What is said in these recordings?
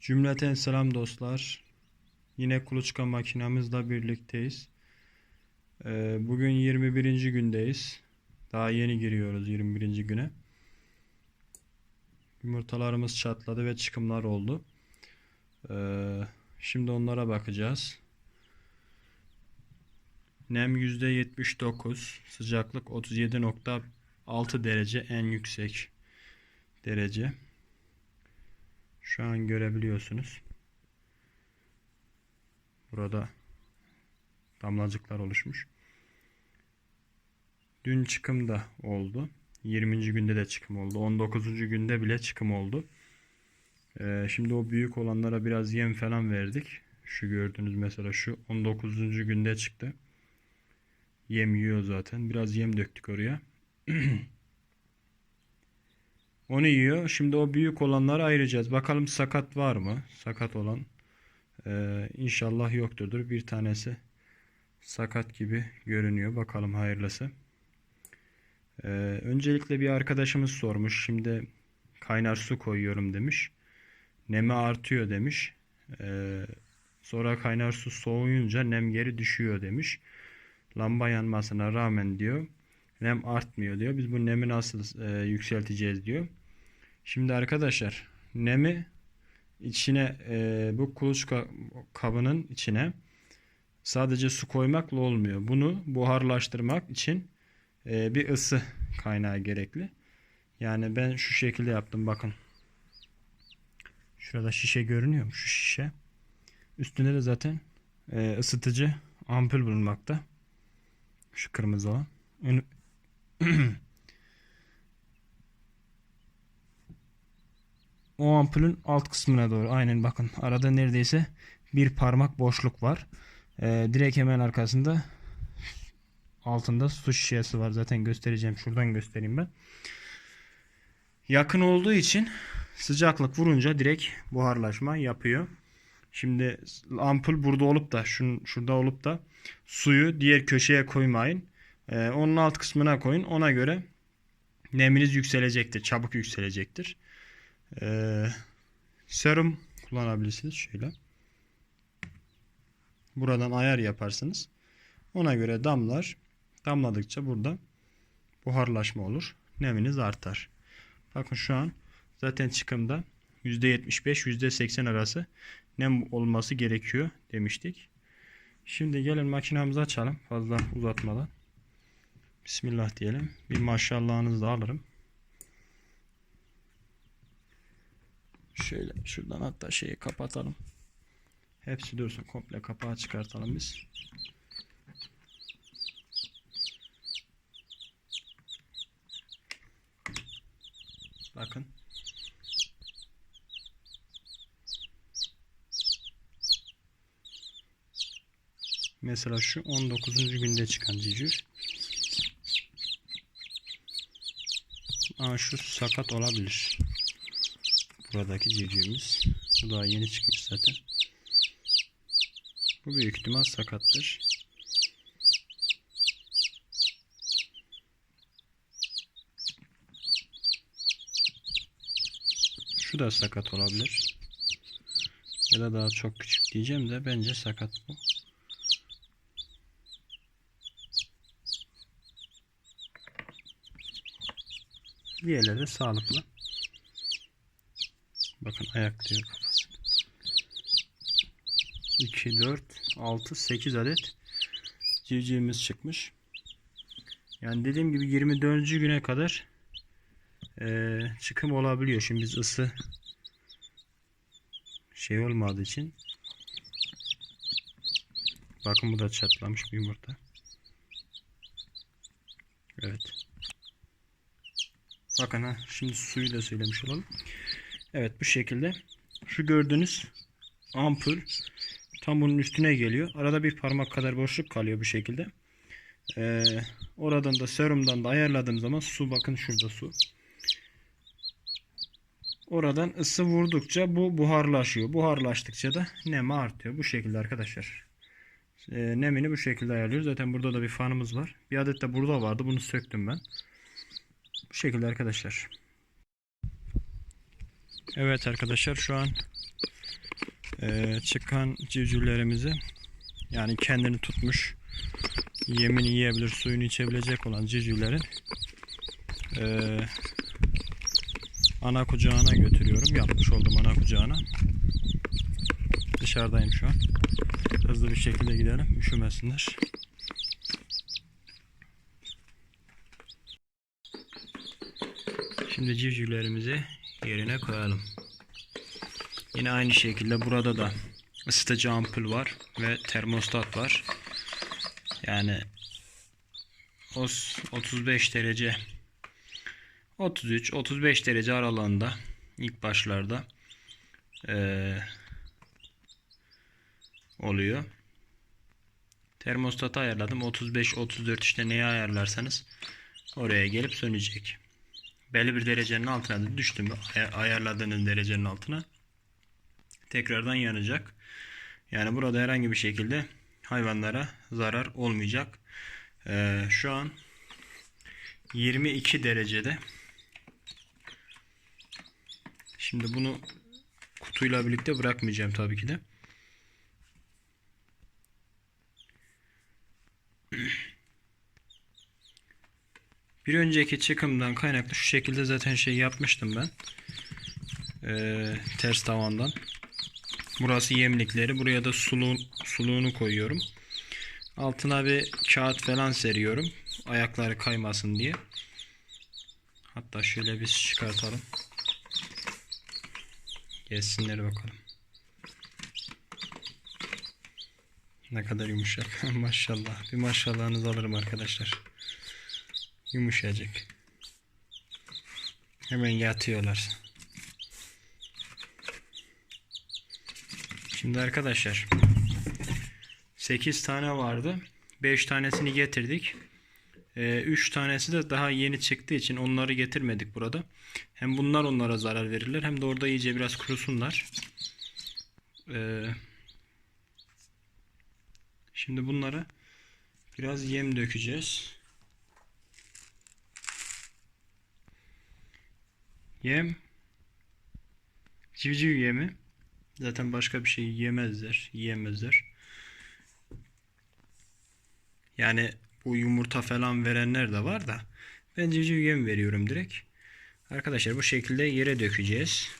Cümleten selam dostlar. Yine kuluçka makinamızla birlikteyiz. Ee, bugün 21. gündeyiz. Daha yeni giriyoruz 21. güne. Yumurtalarımız çatladı ve çıkımlar oldu. Ee, şimdi onlara bakacağız. Nem %79, sıcaklık 37.6 derece en yüksek derece. Şu an görebiliyorsunuz. Burada damlacıklar oluşmuş. Dün çıkım da oldu. 20. günde de çıkım oldu. 19. günde bile çıkım oldu. Ee, şimdi o büyük olanlara biraz yem falan verdik. Şu gördüğünüz mesela şu 19. günde çıktı. Yem yiyor zaten. Biraz yem döktük oraya. Onu yiyor. Şimdi o büyük olanları ayıracağız. Bakalım sakat var mı? Sakat olan ee, inşallah yokturdur. Bir tanesi sakat gibi görünüyor. Bakalım hayırlısı. Ee, öncelikle bir arkadaşımız sormuş. Şimdi kaynar su koyuyorum demiş. Nemi artıyor demiş. Ee, sonra kaynar su soğuyunca nem geri düşüyor demiş. Lamba yanmasına rağmen diyor nem artmıyor diyor. Biz bu nemi nasıl e, yükselteceğiz diyor. Şimdi arkadaşlar nemi içine e, bu kuluçka kabının içine sadece su koymakla olmuyor. Bunu buharlaştırmak için e, bir ısı kaynağı gerekli. Yani ben şu şekilde yaptım bakın. Şurada şişe görünüyor mu? Şu şişe. Üstünde de zaten e, ısıtıcı ampul bulunmakta. Şu kırmızı olan. O ampulün alt kısmına doğru. Aynen bakın. Arada neredeyse bir parmak boşluk var. Ee, direkt hemen arkasında altında su şişesi var. Zaten göstereceğim. Şuradan göstereyim ben. Yakın olduğu için sıcaklık vurunca direkt buharlaşma yapıyor. Şimdi ampul burada olup da şun, şurada olup da suyu diğer köşeye koymayın. Ee, onun alt kısmına koyun. Ona göre neminiz yükselecektir. Çabuk yükselecektir. Ee, serum kullanabilirsiniz şöyle. Buradan ayar yaparsınız. Ona göre damlar. Damladıkça burada buharlaşma olur. Neminiz artar. Bakın şu an zaten çıkımda %75 %80 arası nem olması gerekiyor demiştik. Şimdi gelin makinamızı açalım fazla uzatmadan. Bismillah diyelim. Bir maşallahınızı da alırım. Şöyle şuradan hatta şeyi kapatalım. Hepsi dursun. Komple kapağı çıkartalım biz. Bakın. Mesela şu 19. günde çıkan civciv. Aa, şu sakat olabilir. Buradaki civcivimiz. Bu daha yeni çıkmış zaten. Bu büyük ihtimal sakattır. Şu da sakat olabilir. Ya da daha çok küçük diyeceğim de bence sakat bu. Diğerleri sağlıklı. Bakın ayaklıyor kafası. 2, 4, 6, 8 adet civcivimiz çıkmış. Yani dediğim gibi 24. güne kadar eee, çıkım olabiliyor. Şimdi biz ısı şey olmadığı için bakın bu da çatlamış bir yumurta. Evet. Bakın ha şimdi suyu da söylemiş olalım. Evet bu şekilde. Şu gördüğünüz ampul tam bunun üstüne geliyor. Arada bir parmak kadar boşluk kalıyor bu şekilde. Ee, oradan da serumdan da ayarladığım zaman su bakın şurada su. Oradan ısı vurdukça bu buharlaşıyor. Buharlaştıkça da nemi artıyor. Bu şekilde arkadaşlar. Ee, nemini bu şekilde ayarlıyoruz. Zaten burada da bir fanımız var. Bir adet de burada vardı. Bunu söktüm ben. Bu şekilde arkadaşlar. Evet arkadaşlar şu an Ee, çıkan civcivlerimizi yani kendini tutmuş yemini yiyebilir, suyunu içebilecek olan civcivlerin ee, ana kucağına götürüyorum. Yapmış oldum ana kucağına. Dışarıdayım şu an. Hızlı bir şekilde gidelim. Üşümesinler. Şimdi civcivlerimizi yerine koyalım. Yine aynı şekilde burada da ısıtıcı ampul var ve termostat var. Yani os 35 derece 33-35 derece aralığında ilk başlarda eee, oluyor. Termostatı ayarladım. 35-34 işte neyi ayarlarsanız oraya gelip sönecek. Belli bir derecenin altına düştü mü ay- ayarladığınız derecenin altına tekrardan yanacak. Yani burada herhangi bir şekilde hayvanlara zarar olmayacak. Ee, şu an 22 derecede. Şimdi bunu kutuyla birlikte bırakmayacağım tabii ki de. Bir önceki çıkımdan kaynaklı şu şekilde zaten şey yapmıştım ben. Ee, ters tavandan. Burası yemlikleri. Buraya da sulu, suluğunu koyuyorum. Altına bir kağıt falan seriyorum. Ayakları kaymasın diye. Hatta şöyle biz çıkartalım. Gelsinler bakalım. Ne kadar yumuşak. Maşallah. Bir maşallahınızı alırım arkadaşlar. Yumuşacık. Hemen yatıyorlar. Şimdi arkadaşlar 8 tane vardı. 5 tanesini getirdik. 3 tanesi de daha yeni çıktığı için onları getirmedik burada. Hem bunlar onlara zarar verirler hem de orada iyice biraz kurusunlar. Ee, şimdi bunlara biraz yem dökeceğiz. Yem civciv yemi. Zaten başka bir şey yemezler, yiyemezler. Yani bu yumurta falan verenler de var da ben civciv yem veriyorum direkt. Arkadaşlar bu şekilde yere dökeceğiz.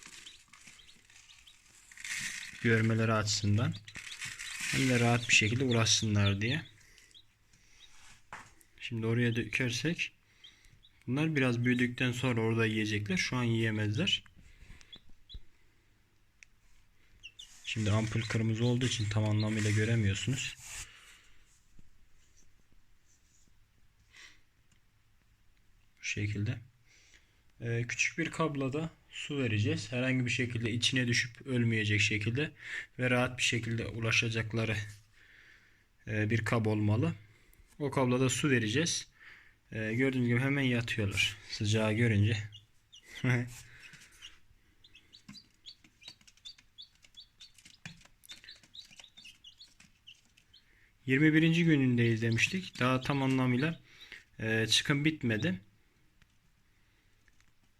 Görmeleri açısından. Hem de rahat bir şekilde ulaşsınlar diye. Şimdi oraya dökersek bunlar biraz büyüdükten sonra orada yiyecekler. Şu an yiyemezler. Şimdi ampul kırmızı olduğu için tam anlamıyla göremiyorsunuz. Bu şekilde. Ee, küçük bir kabloda su vereceğiz. Herhangi bir şekilde içine düşüp ölmeyecek şekilde ve rahat bir şekilde ulaşacakları e, bir kab olmalı. O kabloda su vereceğiz. Ee, gördüğünüz gibi hemen yatıyorlar. Sıcağı görünce. 21. günündeyiz demiştik. Daha tam anlamıyla e, çıkım bitmedi.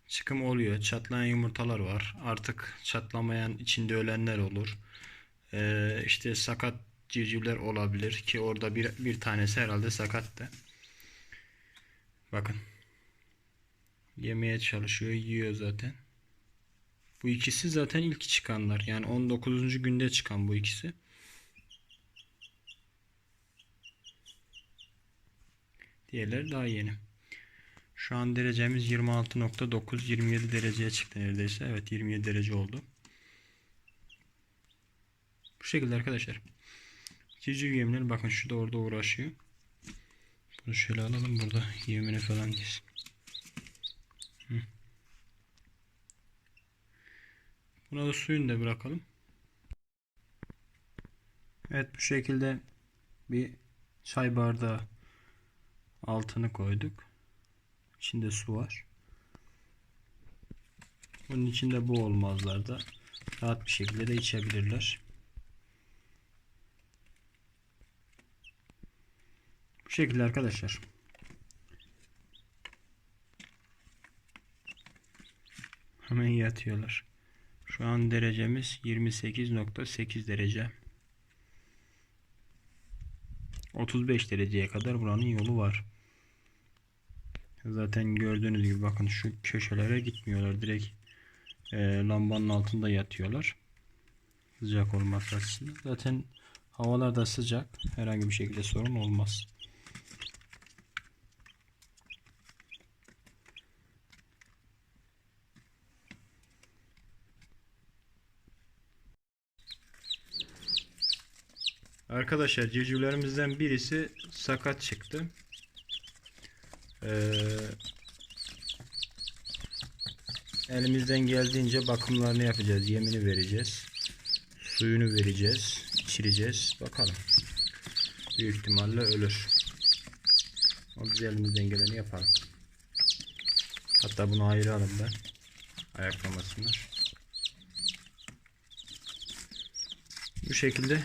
Çıkım oluyor. Çatlayan yumurtalar var. Artık çatlamayan içinde ölenler olur. E, işte sakat civcivler olabilir ki orada bir, bir tanesi herhalde sakattı. Bakın. Yemeye çalışıyor. Yiyor zaten. Bu ikisi zaten ilk çıkanlar. Yani 19. günde çıkan bu ikisi. Diğerleri daha yeni. Şu an derecemiz 26.9 27 dereceye çıktı neredeyse. Evet 27 derece oldu. Bu şekilde arkadaşlar. Civciv yemleri bakın şu da orada uğraşıyor. Bunu şöyle alalım burada yemini falan yesin. Buna da suyunu da bırakalım. Evet bu şekilde bir çay bardağı altını koyduk. İçinde su var. Bunun içinde bu olmazlar da rahat bir şekilde de içebilirler. Bu şekilde arkadaşlar. Hemen yatıyorlar. Şu an derecemiz 28.8 derece. 35 dereceye kadar buranın yolu var. Zaten gördüğünüz gibi bakın şu köşelere gitmiyorlar. Direkt e, lambanın altında yatıyorlar. Sıcak olması açısından. Zaten havalar da sıcak. Herhangi bir şekilde sorun olmaz. Arkadaşlar civcivlerimizden birisi sakat çıktı. Ee, elimizden geldiğince bakımlarını yapacağız. Yemini vereceğiz. Suyunu vereceğiz. içireceğiz. Bakalım. Büyük ihtimalle ölür. O biz elimizden geleni yapalım. Hatta bunu ayıralım da ayaklamasınlar. Bu şekilde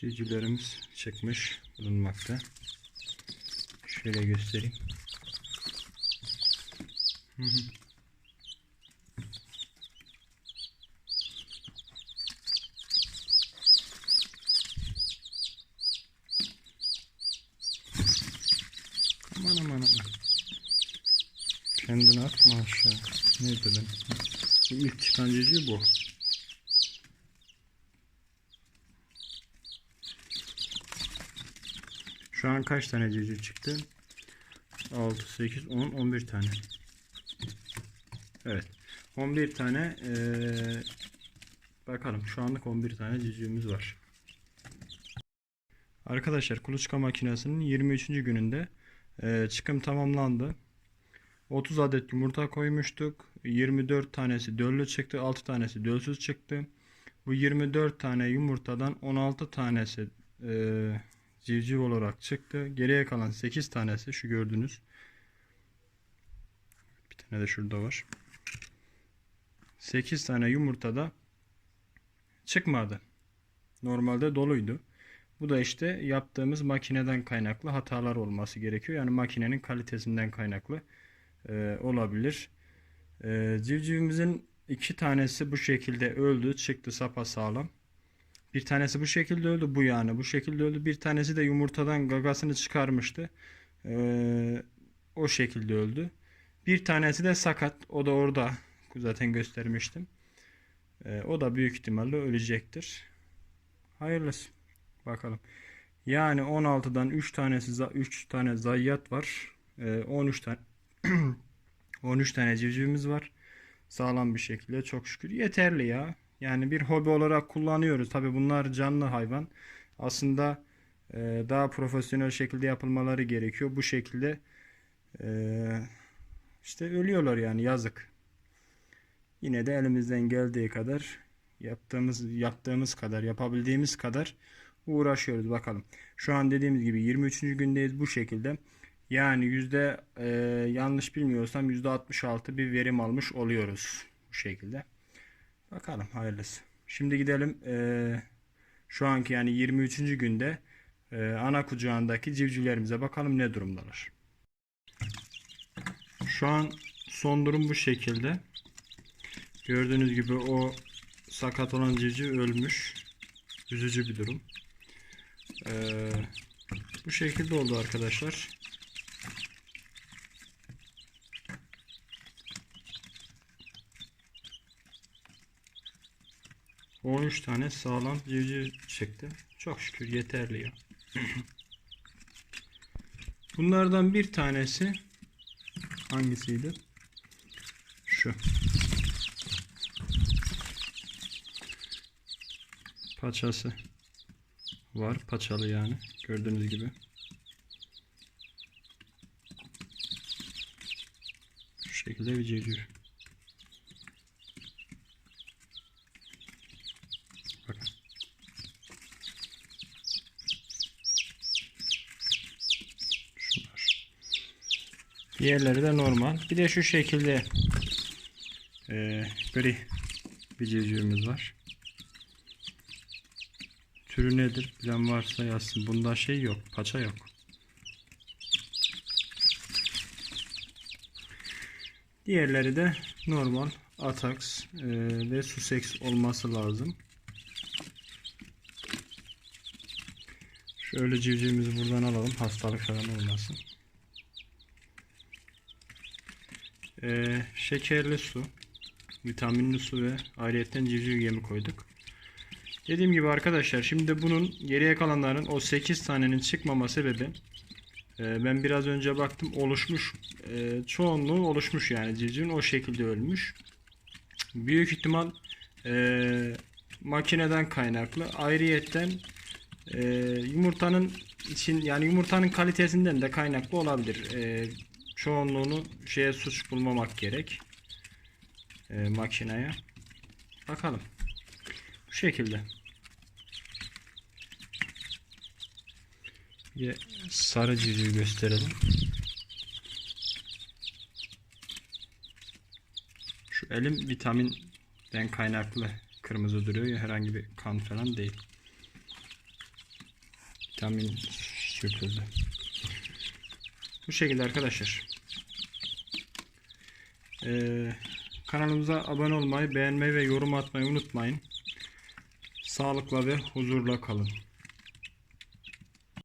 civcivlerimiz çıkmış bulunmakta. Şöyle göstereyim. Hı hı. Aman aman aman. Kendini atma aşağı. Neydi ben? Bu ilk çıkan civciv bu. Şu an kaç tane civciv çıktı? 6, 8, 10, 11 tane. Evet. 11 tane eee, bakalım şu anlık 11 tane civcivimiz var. Arkadaşlar kuluçka makinesinin 23. gününde eee, çıkım tamamlandı. 30 adet yumurta koymuştuk. 24 tanesi döllü çıktı. 6 tanesi dölsüz çıktı. Bu 24 tane yumurtadan 16 tanesi eee civciv olarak çıktı. Geriye kalan 8 tanesi şu gördüğünüz. Bir tane de şurada var. 8 tane yumurtada çıkmadı. Normalde doluydu. Bu da işte yaptığımız makineden kaynaklı hatalar olması gerekiyor. Yani makinenin kalitesinden kaynaklı e, olabilir. E, civcivimizin iki tanesi bu şekilde öldü. Çıktı sapasağlam. Bir tanesi bu şekilde öldü. Bu yani bu şekilde öldü. Bir tanesi de yumurtadan gagasını çıkarmıştı. Ee, o şekilde öldü. Bir tanesi de sakat. O da orada. Zaten göstermiştim. Ee, o da büyük ihtimalle ölecektir. Hayırlısı. Bakalım. Yani 16'dan 3 tanesi 3 tane zayiat var. Ee, 13 tane 13 tane civcivimiz var. Sağlam bir şekilde çok şükür yeterli ya. Yani bir hobi olarak kullanıyoruz. Tabi bunlar canlı hayvan. Aslında e, daha profesyonel şekilde yapılmaları gerekiyor. Bu şekilde e, işte ölüyorlar yani yazık. Yine de elimizden geldiği kadar yaptığımız yaptığımız kadar yapabildiğimiz kadar uğraşıyoruz bakalım. Şu an dediğimiz gibi 23. gündeyiz bu şekilde. Yani yüzde e, yanlış bilmiyorsam yüzde 66 bir verim almış oluyoruz bu şekilde. Bakalım hayırlısı. Şimdi gidelim eee, şu anki yani 23. günde eee, ana kucağındaki civcivlerimize bakalım ne durumdalar. Şu an son durum bu şekilde. Gördüğünüz gibi o sakat olan civciv ölmüş. Üzücü bir durum. Eee, bu şekilde oldu arkadaşlar. 13 tane sağlam civciv çıktı. Çok şükür yeterli ya. Bunlardan bir tanesi hangisiydi? Şu. Paçası var. Paçalı yani. Gördüğünüz gibi. Şu şekilde bir civciv. Diğerleri de normal. Bir de şu şekilde e, gri bir civcivimiz var. Türü nedir? Bilen varsa yazsın. Bunda şey yok. Paça yok. Diğerleri de normal Atax e, ve Sussex olması lazım. Şöyle civcivimizi buradan alalım. Hastalık falan olmasın. E, şekerli su, vitaminli su ve ayrıyetten civciv yemi koyduk. Dediğim gibi arkadaşlar şimdi bunun geriye kalanların o 8 tanenin çıkmama sebebi e, ben biraz önce baktım oluşmuş e, çoğunluğu oluşmuş yani civcivin o şekilde ölmüş. Büyük ihtimal e, makineden kaynaklı. Ayrıyetten e, yumurtanın için yani yumurtanın kalitesinden de kaynaklı olabilir. E, çoğunluğunu şeye suç bulmamak gerek. E, makineye. Bakalım. Bu şekilde. Bir sarı civciv gösterelim. Şu elim vitaminden kaynaklı kırmızı duruyor ya herhangi bir kan falan değil. Vitamin sürtüldü. Bu şekilde arkadaşlar. Ee, kanalımıza abone olmayı, beğenmeyi ve yorum atmayı unutmayın. Sağlıkla ve huzurla kalın.